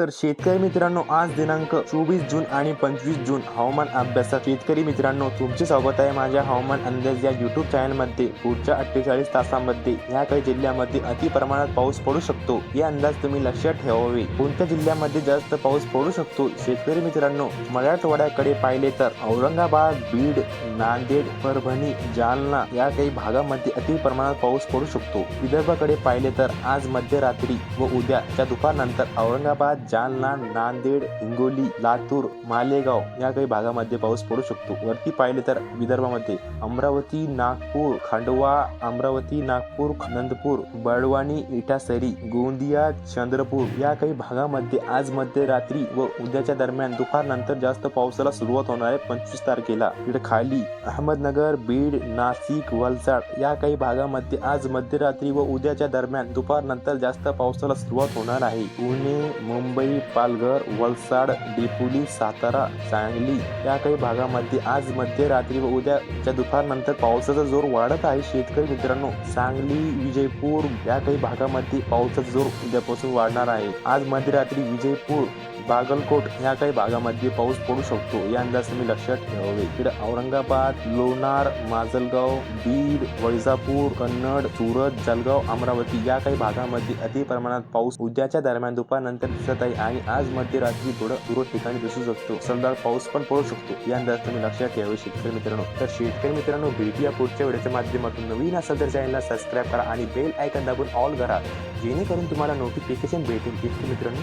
तर शेतकरी मित्रांनो आज दिनांक चोवीस जून आणि पंचवीस जून हवामान अभ्यासात शेतकरी मित्रांनो तुमचे स्वागत आहे माझ्या हवामान अंदाज या युट्यूब चॅनलमध्ये पुढच्या अठ्ठेचाळीस तासांमध्ये या काही जिल्ह्यामध्ये अति प्रमाणात पाऊस पडू शकतो या अंदाज तुम्ही लक्षात ठेवावे. कोणत्या जिल्ह्यामध्ये जास्त पाऊस पडू शकतो? शेतकरी मित्रांनो मराठवाड्याकडे पाहिले तर औरंगाबाद बीड नांदेड परभणी जालना या काही भागामध्ये अति प्रमाणात पाऊस पडू शकतो. विदर्भाकडे पाहिले तर आज मध्यरात्री व उद्याच्या दुपारनंतर औरंगाबाद जालना नांदेड हिंगोली लातूर मालेगाव या काही भागामध्ये पाऊस पडू शकतो. वरती पाहिले तर विदर्भामध्ये अमरावती नागपूर खंडवा अमरावती नागपूर नंदपूर बळवानी इटासरी गोंदिया चंद्रपूर या काही भागामध्ये आज मध्यरात्री व उद्याच्या दरम्यान दुपारनंतर जास्त पावसाला सुरुवात होणार आहे पंचवीस तारखेला. खाली अहमदनगर बीड नाशिक वलसाड या काही भागामध्ये आज मध्यरात्री व उद्याच्या दरम्यान दुपारनंतर जास्त पावसाला सुरुवात होणार आहे. पुणे मुंबई पालघर वलसाड डेपोली सातारा सांगली या काही भागामध्ये आज मध्यरात्री व उद्याच्या दुपारनंतर पावसाचा जोर वाढत आहे. शेतकरी मित्रांनो सांगली विजयपूर या काही भागामध्ये पावसाचा जोर उद्यापासून वाढणार आहे. आज मध्यरात्री विजयपूर बागलकोट या काही भागामध्ये पाऊस पडू शकतो. या अंदाज तुम्ही लक्षात ठेवावे. इकडे औरंगाबाद लोणार माजलगाव बीड वैजापूर कन्नड सुरत जलगाव अमरावती या काही भागामध्ये अति प्रमाणात पाऊस उद्याच्या दरम्यान दुपारनंतर दिसत आहे आणि आज मध्यरात्री थोडं दूर ठिकाणी दिसू शकतो. समजा पाऊस पण पडू शकतो. या अंदाज तुम्ही लक्षात ठेवावे शेतकरी मित्रांनो. तर शेतकरी मित्रांनो भेटूया पुढच्या वेळेच्या माध्यमातून. नवीन असेल तर चॅनलला सबस्क्राईब करा आणि बेल आयकन दाबून ऑल करा. जेणेकरून तुम्हाला नोटिफिकेशन भेटेल. इतके मित्रांनो.